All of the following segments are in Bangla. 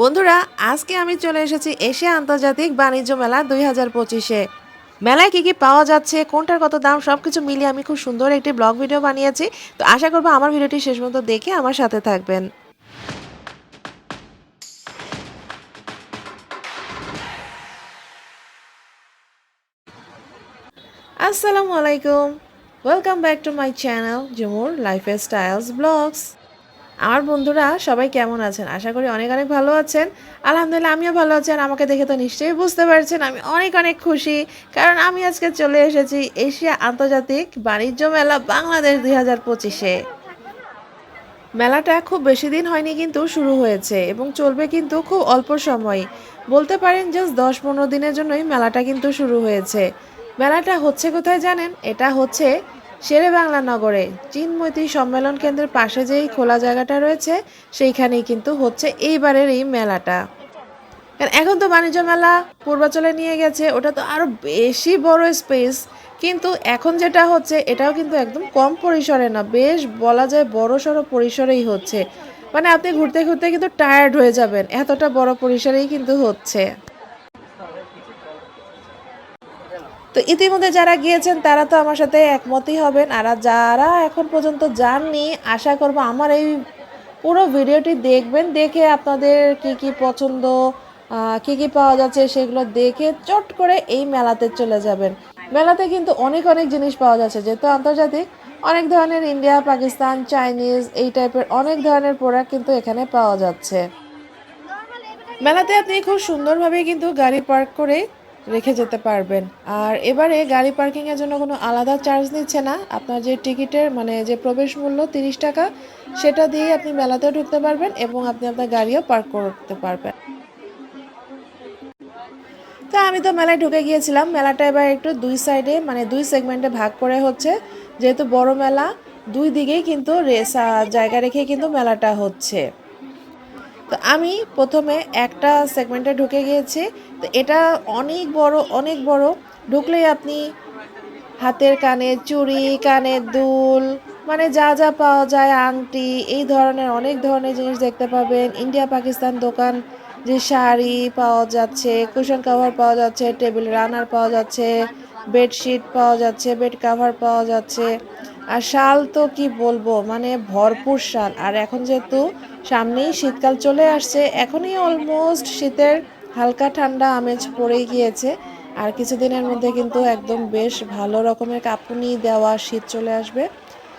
বন্ধুরা, আজকে আমি চলে এসেছি এশিয়া আন্তর্জাতিক বাণিজ্য মেলা দুই হাজার পঁচিশে। মেলায় কী কী পাওয়া যাচ্ছে, কোনটার কত দাম সব কিছু মিলিয়ে আমি খুব সুন্দর একটি ব্লগ ভিডিও বানিয়েছি। তো আশা করব আমার ভিডিওটি শেষ পর্যন্ত দেখে আমার সাথে থাকবেন। আসসালামু আলাইকুম। Welcome back to my channel Jhumur life styles blogs আমার বন্ধুরা সবাই কেমন আছেন? আশা করি অনেক অনেক ভালো আছেন। আলহামদুলিল্লাহ, আমিও ভালো আছি আর আমাকে দেখে তো নিশ্চয়ই বুঝতে পারছেন, আমি অনেক অনেক খুশি। কারণ আমি আজকে চলে এসেছি এশিয়া আন্তর্জাতিক বাণিজ্য মেলা বাংলাদেশ দুই হাজার পঁচিশে। মেলাটা খুব বেশি দিন হয়নি কিন্তু শুরু হয়েছে এবং চলবে কিন্তু খুব অল্প সময়। বলতে পারেন জাস্ট দশ পনেরো দিনের জন্যই মেলাটা কিন্তু শুরু হয়েছে। মেলাটা হচ্ছে কোথায় জানেন? এটা হচ্ছে শেরে বাংলা নগরে চিনমৈত্রী সম্মেলন কেন্দ্রের পাশে যেই খোলা জায়গাটা রয়েছে, সেইখানেই কিন্তু হচ্ছে এইবারের এই মেলাটা। কারণ এখন তো বাণিজ্য মেলা পূর্বাচলে নিয়ে গেছে, ওটা তো আরও বেশি বড় স্পেস কিন্তু এখন যেটা হচ্ছে, এটাও কিন্তু একদম কম পরিসরে না, বেশ বলা যায় বড় সড়ো পরিসরেই হচ্ছে। মানে আপনি ঘুরতে ঘুরতে কিন্তু টায়ার্ড হয়ে যাবেন, এতটা বড় পরিসরেই কিন্তু হচ্ছে। তো ইতিমধ্যে যারা গিয়েছেন, তারা তো আমার সাথে একমতই হবেন। আর যারা এখন পর্যন্ত যাননি, আশা করব আমার এই পুরো ভিডিওটি দেখবেন। দেখে আপনাদের কি কি পছন্দ কি কি পাওয়া যাচ্ছে সেগুলো দেখে চট করে এই মেলাতে চলে যাবেন। মেলাতে কিন্তু অনেক অনেক জিনিস পাওয়া যাচ্ছে। যেহেতু আন্তর্জাতিক, অনেক ধরনের ইন্ডিয়া, পাকিস্তান, চাইনিজ, এই টাইপের অনেক ধরনের প্রোডাক্ট কিন্তু এখানে পাওয়া যাচ্ছে। মেলাতে আপনি খুব সুন্দরভাবে কিন্তু গাড়ি পার্ক করে রেখে যেতে পারবেন। আর এবারে গাড়ি পার্কিংয়ের জন্য কোনো আলাদা চার্জ নিচ্ছে না। আপনার যে টিকিটের মানে যে প্রবেশ মূল্য তিরিশ টাকা, সেটা দিয়ে আপনি মেলাতেও ঢুকতে পারবেন এবং আপনি আপনার গাড়িও পার্ক করতে পারবেন। তো আমি তো মেলায় ঢুকে গিয়েছিলাম। মেলাটা এবার একটু দুই সাইডে মানে দুই সেগমেন্টে ভাগ করে হচ্ছে। যেহেতু বড় মেলা, দুই দিকেই কিন্তু জায়গা রেখে কিন্তু মেলাটা হচ্ছে। তো আমি প্রথমে একটা সেগমেন্টে ঢুকে গিয়েছি। তো এটা অনেক বড় অনেক বড়। ঢুকলেই আপনি হাতের কানে চুড়ি কানের দুল মানে যা যা পাওয়া যায়, আংটি, এই ধরনের অনেক ধরনের জিনিস দেখতে পাবেন। ইন্ডিয়া, পাকিস্তান দোকান যে শাড়ি পাওয়া যাচ্ছে কুশন কাভার পাওয়া যাচ্ছে টেবিল রানার পাওয়া যাচ্ছে বেডশিট পাওয়া যাচ্ছে বেড কাভার পাওয়া যাচ্ছে। আর শাল তো কি বলব মানে ভরপুর শাল। আর এখন যেহেতু সামনেই শীতকাল চলে আসছে, এখনই অলমোস্ট শীতের হালকা ঠান্ডা আমেজ পড়েই গিয়েছে। আর কিছুদিনের মধ্যে কিন্তু একদম বেশ ভালো রকমের কাঁপুনি দেওয়া শীত চলে আসবে।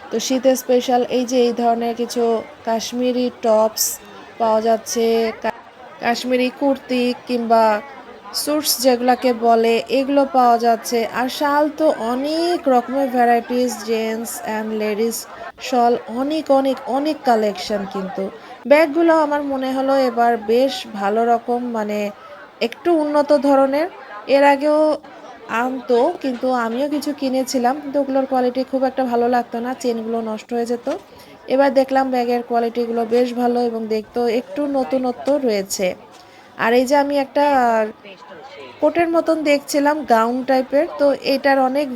তো শীতে স্পেশাল এই যে এই ধরনের কিছু কাশ্মীরি টপস পাওয়া যাচ্ছে কাশ্মীরি কুর্তি কিংবা স্যুটস যেগুলাকে বলে, এগুলো পাওয়া যাচ্ছে। আর শাল তো অনেক রকমের varieties gents and ladies shawl অনেক অনেক অনেক কালেকশন কিন্তু। ব্যাগগুলো আমার মনে হলো এবার বেশ ভালো রকম মানে একটু উন্নত ধরনের। এর আগেও আনতো, কিন্তু আমিও কিছু কিনেছিলাম, কিন্তু ওগুলোর কোয়ালিটি খুব একটা ভালো লাগতো না, চেনগুলো নষ্ট হয়ে যেত। এবার দেখলাম ব্যাগের কোয়ালিটিগুলো বেশ ভালো এবং দেখতেও একটু নতুনত্ব রয়েছে। আর এই যে আমি একটা কোটের মতন দেখছিলাম গাউন টাইপের, তো এটার অনেক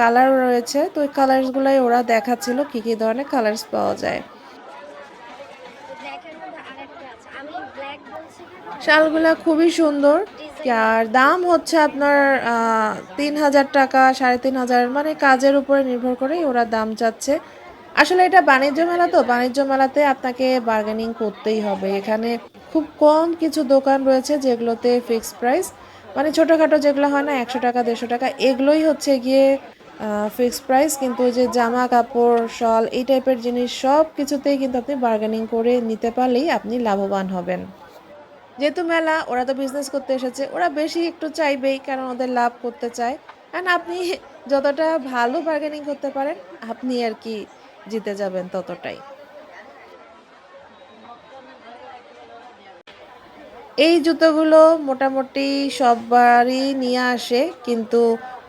কালার রয়েছে, তো ওই কালার্সগুলোই ওরা দেখাচ্ছিল কি কি ধরনের কালার্স পাওয়া যায়? শালগুলা খুবই সুন্দর আর দাম হচ্ছে আপনার তিন হাজার টাকা, সাড়ে তিন হাজার মানে কাজের উপরে নির্ভর করেই ওরা দাম চাচ্ছে আসলে এটা বাণিজ্য মেলা তো, বাণিজ্য মেলাতে আপনাকে বার্গেনিং করতেই হবে। এখানে খুব কম কিছু দোকান রয়েছে যেগুলোতে ফিক্সড প্রাইস মানে ছোটোখাটো যেগুলো হয় না, একশো টাকা, দেড়শো টাকা, এগুলোই হচ্ছে গিয়ে ফিক্সড প্রাইস কিন্তু যে জামা, কাপড়, শল, এই টাইপের জিনিস সব কিছুতেই কিন্তু আপনি বার্গেনিং করে নিতে পারলেই আপনি লাভবান হবেন। যেহেতু মেলা, ওরা তো বিজনেস করতে এসেছে, ওরা বেশি একটু চাইবেই, কারণ ওদের লাভ করতে চায়। অ্যান্ড আপনি যতটা ভালো বার্গেনিং করতে পারেন, আপনি আর কি জিতে যাবেন ততটাই। এই জুতোগুলো মোটামুটি সববারই নিয়ে আসে, কিন্তু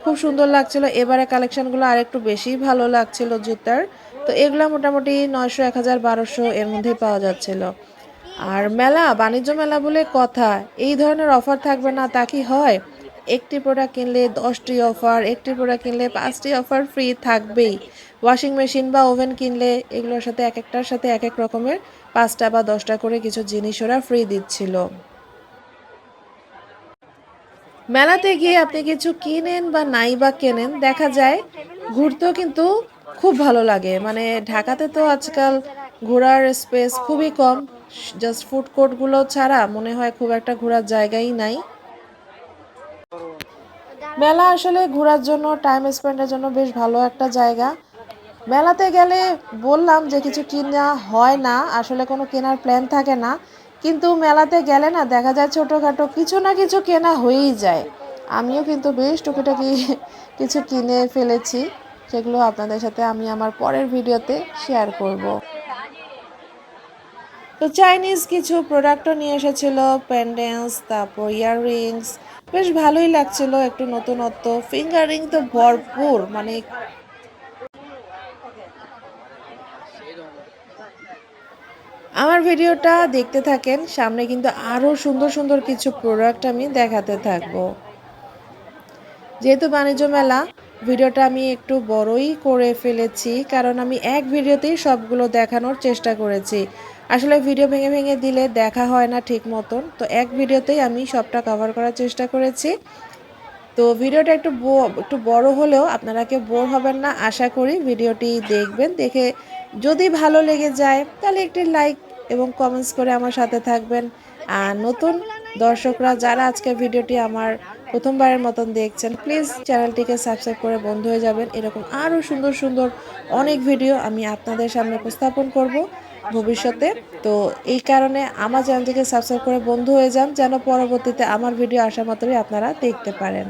খুব সুন্দর লাগছিল। এবারে কালেকশনগুলো আর একটু বেশি ভালো লাগছিল জুতার। তো এগুলো মোটামুটি নয়শো, এক হাজার, বারোশো এর মধ্যেই পাওয়া যাচ্ছিল। আর মেলা, বাণিজ্য মেলা বলে কথা, এই ধরনের অফার থাকবে না, তা কি হয়? একটি প্রোডাক্ট কিনলে দশটি অফার, একটি প্রোডাক্ট কিনলে পাঁচটি অফার ফ্রি থাকবেই। ওয়াশিং মেশিন বা ওভেন কিনলে এগুলোর সাথে এক একটার সাথে এক এক রকমের পাঁচটা বা দশটা করে কিছু জিনিস ওরা ফ্রি দিচ্ছিল। মেলাতে গিয়ে আপনি কিছু কিনেন বা নাই বা কেনেন, দেখা যায় ঘুরতেও কিন্তু খুব ভালো লাগে। মানে ঢাকাতে তো আজকাল ঘোরার স্পেস খুবই কম। জাস্ট ফুড কোর্টগুলো ছাড়া মনে হয় খুব একটা ঘোরার জায়গাই নাই। মেলা আসলে ঘোরার জন্য টাইম স্পেন্ডের জন্য বেশ ভালো একটা জায়গা। মেলাতে গেলে বললাম যে কিছু কিনা হয় না, আসলে কোনো কেনার প্ল্যান থাকে না। কিন্তু মেলাতে গেলে না দেখা যায় ছোটোখাটো কিছু না কিছু কেনা হয়েই যায়। আমিও কিন্তু বেশ টুকিটাকি কিছু কিনে ফেলেছি, সেগুলো আপনাদের সাথে আমি আমার পরের ভিডিওতে শেয়ার করব। তো চাইনিজ কিছু প্রোডাক্টও নিয়ে এসেছিল প্যান্ডেন্স তারপর ইয়াররিংস বেশ ভালোই লাগছিল, একটু নতুনত্ব ফিঙ্গারিং তো ভরপুর মানে আমার ভিডিওটা দেখতে থাকেন, সামনে কিন্তু আরও সুন্দর সুন্দর কিছু প্রোডাক্ট আমি দেখাতে থাকব। যেহেতু বাণিজ্য মেলা, ভিডিওটা আমি একটু বড়ই করে ফেলেছি, কারণ আমি এক ভিডিওতেই সবগুলো দেখানোর চেষ্টা করেছি। আসলে ভিডিও ভেঙে ভেঙে দিলে দেখা হয় না ঠিক মতন, তো এক ভিডিওতেই আমি সবটা কভার করার চেষ্টা করেছি। তো ভিডিওটা একটু একটু বড় হলেও আপনারা কেউ বোর হবেন না, আশা করি ভিডিওটি দেখবেন, দেখে যদি ভালো লেগে যায়, তাহলে একটি লাইক এবং কমেন্টস করে আমার সাথে থাকবেন। আর নতুন দর্শকরা যারা আজকে ভিডিওটি আমার প্রথমবারের মতন দেখছেন প্লিজ চ্যানেলটিকে সাবস্ক্রাইব করে বন্ধ হয়ে যাবেন। এরকম আরও সুন্দর সুন্দর অনেক ভিডিও আমি আপনাদের সামনে উপস্থাপন করব ভবিষ্যতে। তো এই কারণে আমার চ্যানেলটিকে সাবস্ক্রাইব করে বন্ধ হয়ে যান, যেন পরবর্তীতে আমার ভিডিও আসা মাত্রই আপনারা দেখতে পারেন।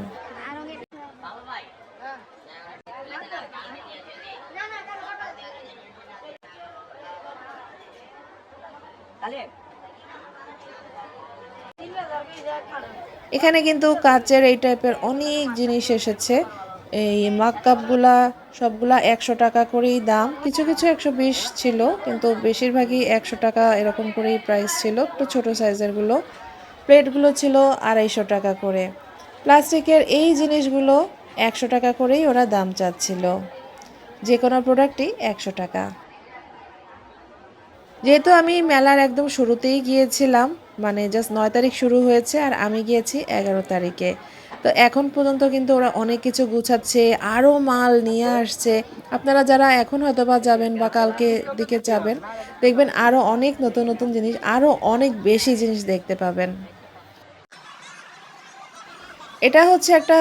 এখানে কিন্তু কাচের এই টাইপের অনেক জিনিস এসেছে। এই মাক কাপগুলা সবগুলা একশো টাকা করেই দাম। কিছু কিছু একশো বিশ ছিল, কিন্তু বেশিরভাগই একশো টাকা এরকম করেই প্রাইস ছিল, একটু ছোটো সাইজেরগুলো প্লেটগুলো ছিল আড়াইশো টাকা করে। প্লাস্টিকের এই জিনিসগুলো একশো টাকা করেই ওরা দাম চাচ্ছিল। যে কোনো প্রোডাক্টই একশো টাকা। যেহেতু আমি মেলার একদম শুরুতেই গিয়েছিলাম মানে জাস্ট নয় তারিখ শুরু হয়েছে আর আমি গিয়েছি এগারো তারিখে। তো এখন পর্যন্ত কিন্তু ওরা অনেক কিছু গুছাচ্ছে আরও মাল নিয়ে আসছে। আপনারা যারা এখন হয়তো বা যাবেন বা কালকে দিকে যাবেন, দেখবেন আরও অনেক নতুন নতুন জিনিস আরও অনেক বেশি জিনিস দেখতে পাবেন। এটা হচ্ছে একটা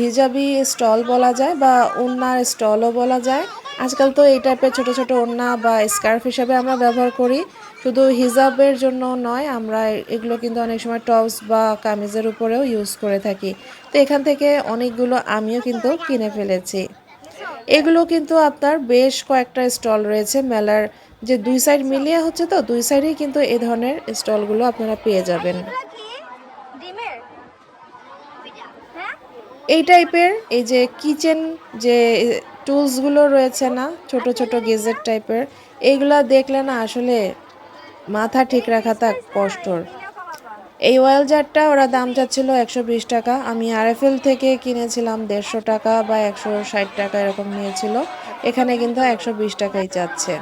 হিজাবি স্টল বলা যায় বা ওড়নার স্টলও বলা যায়। আজকাল তো এই টাইপের ছোট ছোট ওড়না বা স্কার্ফ হিসাবে আমরা ব্যবহার করি। শুধু হিজাবের জন্য নয় আমরা এগুলো কিন্তু অনেক সময় টপস বা কামিজের উপরেও ইউজ করে থাকি। তো এখান থেকে অনেকগুলো আমিও কিন্তু কিনে ফেলেছি। এগুলো কিন্তু আপনার বেশ কয়েকটা স্টল রয়েছে মেলার। যে দুই সাইড মিলিয়ে হচ্ছে তো দুই সাইডেই কিন্তু এ ধরনের স্টলগুলো আপনারা পেয়ে যাবেন। এই টাইপের এই যে কিচেন যে টুলসগুলো রয়েছে না, ছোট ছোট গেজেট টাইপের এইগুলা দেখলে না আসলে মাথা ঠিক রাখাটা কষ্টর। এই অয়েল জারটা ওরা দাম চাচ্ছিল একশো বিশ টাকা, আমি আরএফএল থেকে কিনেছিলাম দেড়শো টাকা বা একশো ষাট টাকা এরকম নিয়েছিল, এখানে কিন্তু একশো বিশ টাকাই চাচ্ছে।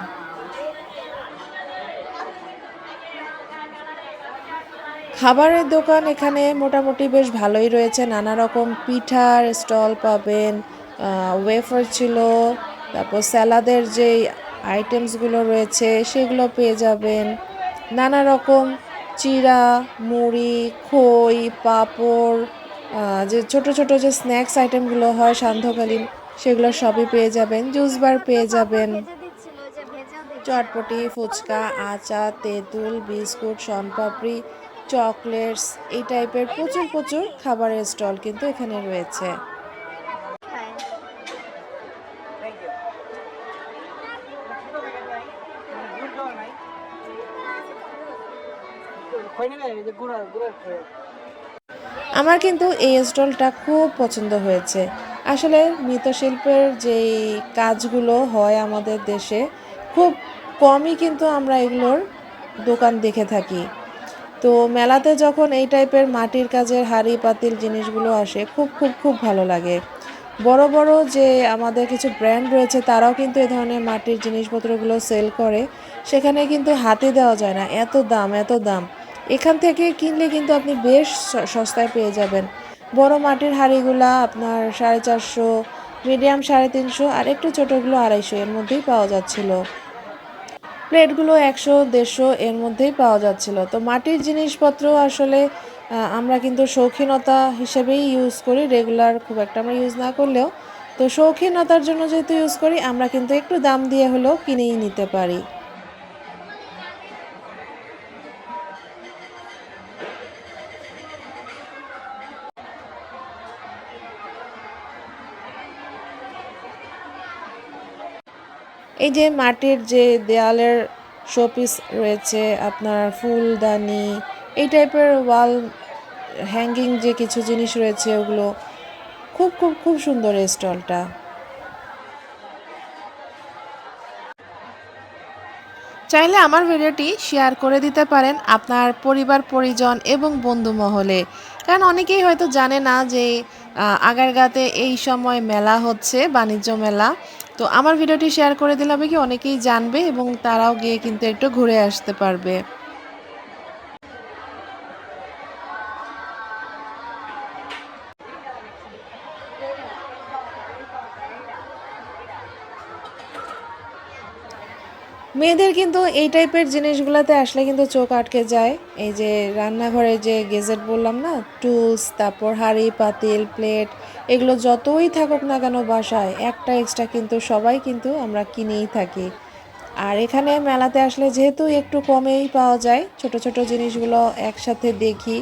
খাবারের দোকান এখানে মোটামুটি বেশ ভালোই রয়েছে, নানা রকম পিঠার স্টল পাবেন ওয়েফার ছিল, তারপর স্যালাদের যে আইটেমসগুলো রয়েছে, সেগুলো পেয়ে যাবেন। নানা রকম চিড়া মুড়ি, খই, পাঁপড় যে ছোট ছোট যে স্ন্যাক্স আইটেমগুলো হয় সান্ধ্যকালীন, সেগুলো সবই পেয়ে যাবেন। জুস বার পেয়ে যাবেন। চটপটি, ফুচকা, আচার, তেঁতুল, বিস্কুট, শনপাপড়ি চকলেটস এই টাইপের প্রচুর প্রচুর খাবারের স্টল কিন্তু এখানে রয়েছে। আমার কিন্তু এই স্টলটা খুব পছন্দ হয়েছে। আসলে মৃৎশিল্পের যেই কাজগুলো হয় আমাদের দেশে, খুব কমই কিন্তু আমরা এগুলোর দোকান দেখে থাকি। তো মেলাতে যখন এই টাইপের মাটির কাজের হাঁড়ি পাতিল জিনিসগুলো আসে, খুব খুব খুব ভালো লাগে। বড় বড় যে আমাদের কিছু ব্র্যান্ড রয়েছে, তারাও কিন্তু এই ধরনের মাটির জিনিসপত্রগুলো সেল করে। সেখানে কিন্তু হাতে দেওয়া যায় না। এত দাম এত দাম। এখান থেকে কিনলে কিন্তু আপনি বেশ সস্তায় পেয়ে যাবেন। বড় মাটির হাঁড়িগুলা আপনার সাড়ে চারশো, মিডিয়াম সাড়ে তিনশো আর একটু ছোটোগুলো আড়াইশো এর মধ্যেই পাওয়া যাচ্ছিল। প্লেটগুলো একশো, দেড়শো এর মধ্যেই পাওয়া যাচ্ছিল। তো মাটির জিনিসপত্র আসলে আমরা কিন্তু শৌখিনতা হিসেবেই ইউজ করি। রেগুলার খুব একটা আমরা ইউজ না করলেও। তো শৌখিনতার জন্য যেহেতু ইউজ করি, আমরা কিন্তু একটু দাম দিয়ে হলেও কিনেই নিতে পারি। এই যে মাটির যে দেয়ালের শোপিস রয়েছে, আপনার ফুলদানি, এই টাইপের ওয়াল হ্যাঙ্গিং যে কিছু জিনিস রয়েছে, ওগুলো খুব খুব খুব সুন্দর এই স্টলটা। চাইলে আমার ভিডিওটি শেয়ার করে দিতে পারেন আপনার পরিবার, পরিজন এবং বন্ধু মহলে। কারণ অনেকেই হয়তো জানে না যে আগারগাঁতে এই সময় মেলা হচ্ছে, বাণিজ্য মেলা। তো আমার ভিডিওটি শেয়ার করে দিলে হবে কি অনেকেই জানবে এবং তারাও গিয়ে কিন্তু একটু ঘুরে আসতে পারবে। মেয়েদের কিন্তু এই টাইপের জিনিসগুলোতে আসলে কিন্তু চোখ আটকে যায়। এই যে রান্নাঘরে যে গেজেট বললাম না টুলস তারপর হাঁড়ি, পাতিল প্লেট এগুলো যতই থাকুক না কেন বাসায়, একটা এক্সট্রা কিন্তু সবাই কিন্তু আমরা কিনেই থাকি। আর এখানে মেলাতে আসলে যেহেতু একটু কমেই পাওয়া যায়, ছোট ছোট জিনিসগুলো একসাথে দেখি,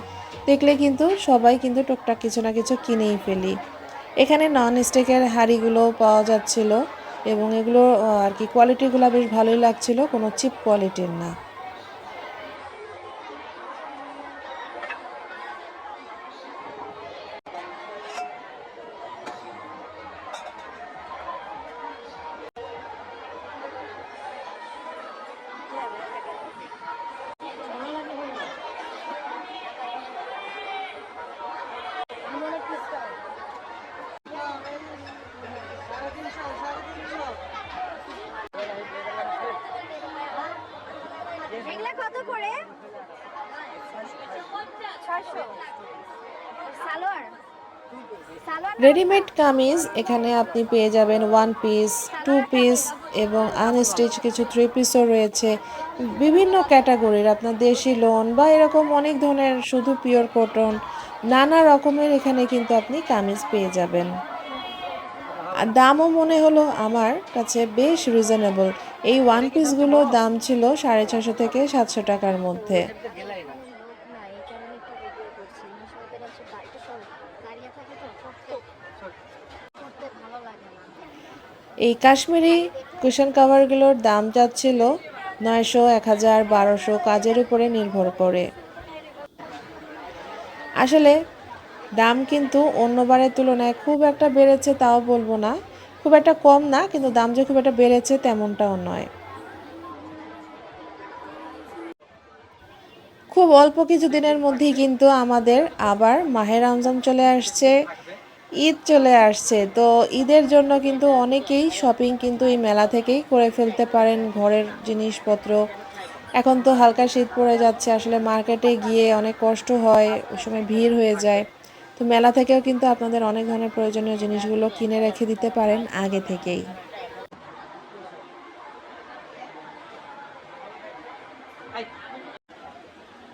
দেখলে কিন্তু সবাই কিন্তু টুকটাক কিছু না কিছু কিনেই ফেলি। এখানে নন স্টিকের হাঁড়িগুলো পাওয়া যাচ্ছিল। এবং এগুলো আর কি কোয়ালিটিগুলো বেশ ভালোই লাগছিল কোনো চিপ কোয়ালিটির না। রেডিমেড কামিজ এখানে আপনি পেয়ে যাবেন ওয়ান পিস টু পিস এবং আনস্টিচ কিছু থ্রি পিসও রয়েছে। বিভিন্ন ক্যাটাগরির আপনার দেশি লোন বা এরকম অনেক ধরনের শুধু পিওর কটন নানা রকমের এখানে কিন্তু আপনি কামিজ পেয়ে যাবেন। আর দামও মনে হলো আমার কাছে বেশ রিজনেবল এই ওয়ান পিসগুলোর দাম ছিল সাড়ে ছশো থেকে সাতশো টাকার মধ্যে না এই কারণে একটু ভিডিও করছি মিশোতে বলছে বাড়িতে সব দাঁড়িয়ে থাকে তো করতে করতে ভালো লাগে না এই কাশ্মীরি কুশন কাভারগুলোর দাম যাচ্ছিল নয়শো, এক হাজার, বারোশো কাজের উপরে নির্ভর করে। আসলে দাম কিন্তু অন্যবারের তুলনায় খুব একটা বেড়েছে তাও বলব না। খুব একটা কম না, কিন্তু দাম যে খুব একটা বেড়েছে তেমনটাও নয়। খুব অল্প কিছু দিনের মধ্যেই কিন্তু আমাদের আবার মাহের রমজান চলে আসছে। ঈদ চলে আসছে। তো ঈদের জন্য কিন্তু অনেকেই শপিং কিন্তু এই মেলা থেকেই করে ফেলতে পারেন ঘরের জিনিসপত্র। এখন তো হালকা শীত পড়ে যাচ্ছে, আসলে মার্কেটে গিয়ে অনেক কষ্ট হয়, ওই সময় ভিড় হয়ে যায়। তো মেলা থেকেও কিন্তু আপনাদের অনেক ধরনের প্রয়োজনীয় জিনিসগুলো কিনে রেখে দিতে পারেন আগে থেকেই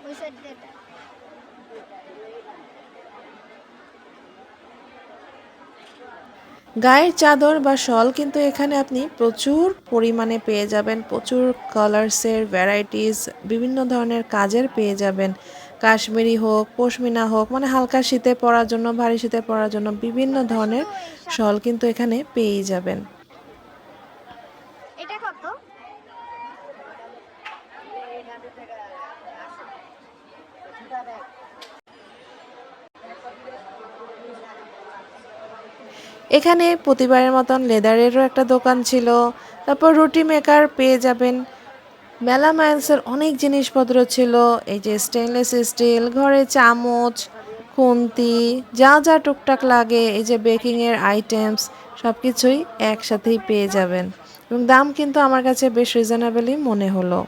ওই সাইড দিয়ে এটা। গায়ের চাদর বা শল, কিন্তু এখানে আপনি প্রচুর পরিমাণে পেয়ে যাবেন। প্রচুর কালার্সের ভ্যারাইটিস বিভিন্ন ধরনের কাজের পেয়ে যাবেন। কাশ্মীরি হোক, পশমিনা হোক মানে হালকা শীতে পরার জন্য, ভারী শীতে পরার জন্য বিভিন্ন ধরনের শল কিন্তু এখানে পেয়েই যাবেন এটা কত এখানে প্রতিবারের মতন লেদারেরও একটা দোকান ছিল। তারপর রুটি মেকার পেয়ে যাবেন। মেলা মাইলসের অনেক জিনিসপত্র ছিল। এই যে স্টেনলেস স্টিল ঘরে চামচ, খুন্তি, যা যা টুকটাক লাগে, এই যে বেকিংয়ের আইটেমস সব কিছুই একসাথেই পেয়ে যাবেন। এবং দাম কিন্তু আমার কাছে বেশ রিজনেবলই মনে হলো।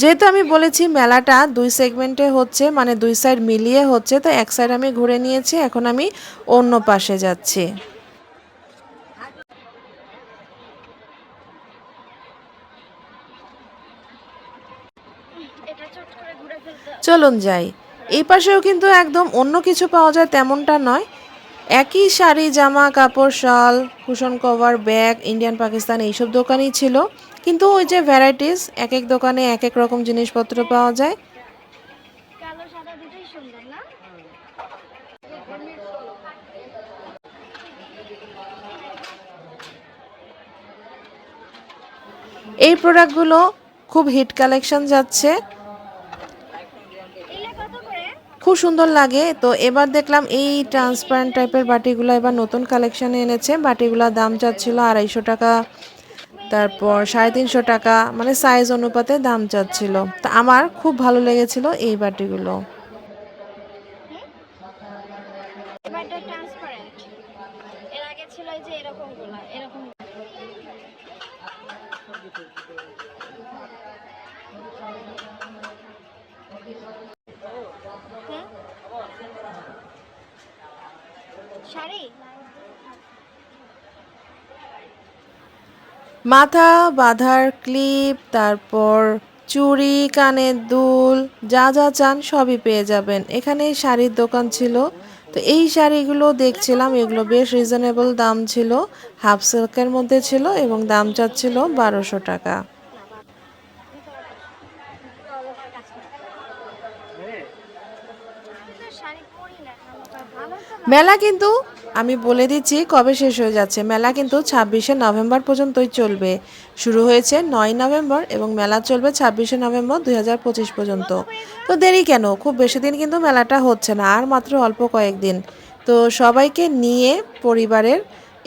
যেহেতু আমি বলেছি মেলাটা দুই সেগমেন্টে হচ্ছে মানে দুই সাইড মিলিয়ে হচ্ছে, তো এক সাইড আমি ঘুরে নিয়েছি, এখন আমি অন্য পাশে যাচ্ছি। চলুন যাই। এই পাশেও কিন্তু একদম অন্য কিছু পাওয়া যায় তেমনটা নয়। একই শাড়ি, জামা, কাপড়, শাল cushion cover bag Indian Pakistan এইসব দোকানই ছিল। কিন্তু ওই যে ভ্যারাইটিস এক এক দোকানে এক এক রকম জিনিসপত্র পাওয়া যায়। এই প্রোডাক্টগুলো খুব হিট কালেকশন যাচ্ছে। খুব সুন্দর লাগে। তো এবার দেখলাম এই ট্রান্সপারেন্ট টাইপের বাটিগুলো এবার নতুন কালেকশনে এনেছে। বাটিগুলোর দাম চাচ্ছিল আড়াইশো টাকা। তারপর সাড়ে তিনশো টাকা মানে সাইজ অনুপাতে দাম চাচ্ছিল। তা আমার খুব ভালো লেগেছিল এই বাটিগুলো। এবারটা ট্রান্সপারেন্ট এর আগে ছিল এই যে এরকমগুলা এরকম হুম? শাড়ি মাথা বাঁধার ক্লিপ তারপর চুড়ি কানের দুল যা যা চান সবই পেয়ে যাবেন। এখানে শাড়ির দোকান ছিল। তো এই শাড়িগুলো দেখছিলাম এগুলো বেশ রিজনেবল দাম ছিল। হাফ সিল্কের মধ্যে ছিল এবং দাম চাচ্ছিল বারোশো টাকা। মেলা কিন্তু আমি বলে দিচ্ছি কবে শেষ হয়ে যাচ্ছে। মেলা কিন্তু ছাব্বিশে নভেম্বর পর্যন্তই চলবে। শুরু হয়েছে নয় নভেম্বর এবং মেলা চলবে ছাব্বিশে নভেম্বর দুই হাজার পঁচিশ পর্যন্ত। তো দেরি কেন? খুব বেশি দিন কিন্তু মেলাটা হচ্ছে না, আর মাত্র অল্প কয়েকদিন। তো সবাইকে নিয়ে পরিবারের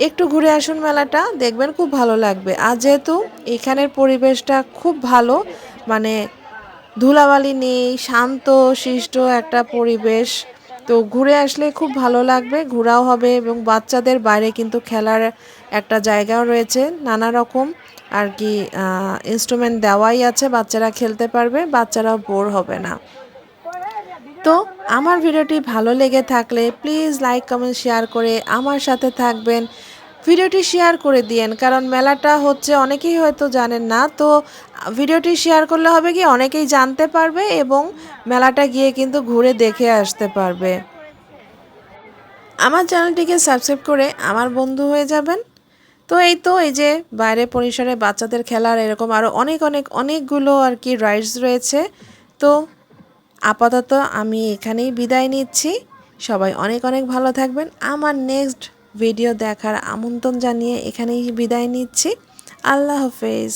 একটু ঘুরে আসুন মেলাটা, দেখবেন খুব ভালো লাগবে। আর যেহেতু এখানের পরিবেশটা খুব ভালো মানে ধুলাবালি নেই, শান্ত, শিষ্ট একটা পরিবেশ তো ঘুরে আসলে খুব ভালো লাগবে, ঘোরাও হবে এবং বাচ্চাদের বাইরে কিন্তু খেলার একটা জায়গাও রয়েছে, নানা রকম আর কি ইনস্ট্রুমেন্ট দেওয়াই আছে, বাচ্চারা খেলতে পারবে, বাচ্চারাও বোর হবে না। তো আমার ভিডিওটি ভালো লেগে থাকলে প্লিজ লাইক কমেন্ট শেয়ার করে আমার সাথে থাকবেন। ভিডিওটি শেয়ার করে দিয়েন, কারণ মেলাটা হচ্ছে অনেকেই হয়তো জানেন না। তো ভিডিওটি শেয়ার করলে হবে কি, অনেকেই জানতে পারবে এবং মেলাটা গিয়ে কিন্তু ঘুরে দেখে আসতে পারবে। আমার চ্যানেলটিকে সাবস্ক্রাইব করে আমার বন্ধু হয়ে যাবেন। তো এই তো, এই যে বাইরে পরিসরে বাচ্চাদের খেলার এরকম আরও অনেক অনেক, অনেকগুলো আর কি রাইডস রয়েছে। তো আপাতত আমি এখানেই বিদায় নিচ্ছি। সবাই অনেক অনেক ভালো থাকবেন। আমার নেক্সট ভিডিও দেখার আমন্ত্রণ জানিয়ে এখানেই বিদায় নিচ্ছি। আল্লাহ হাফেজ।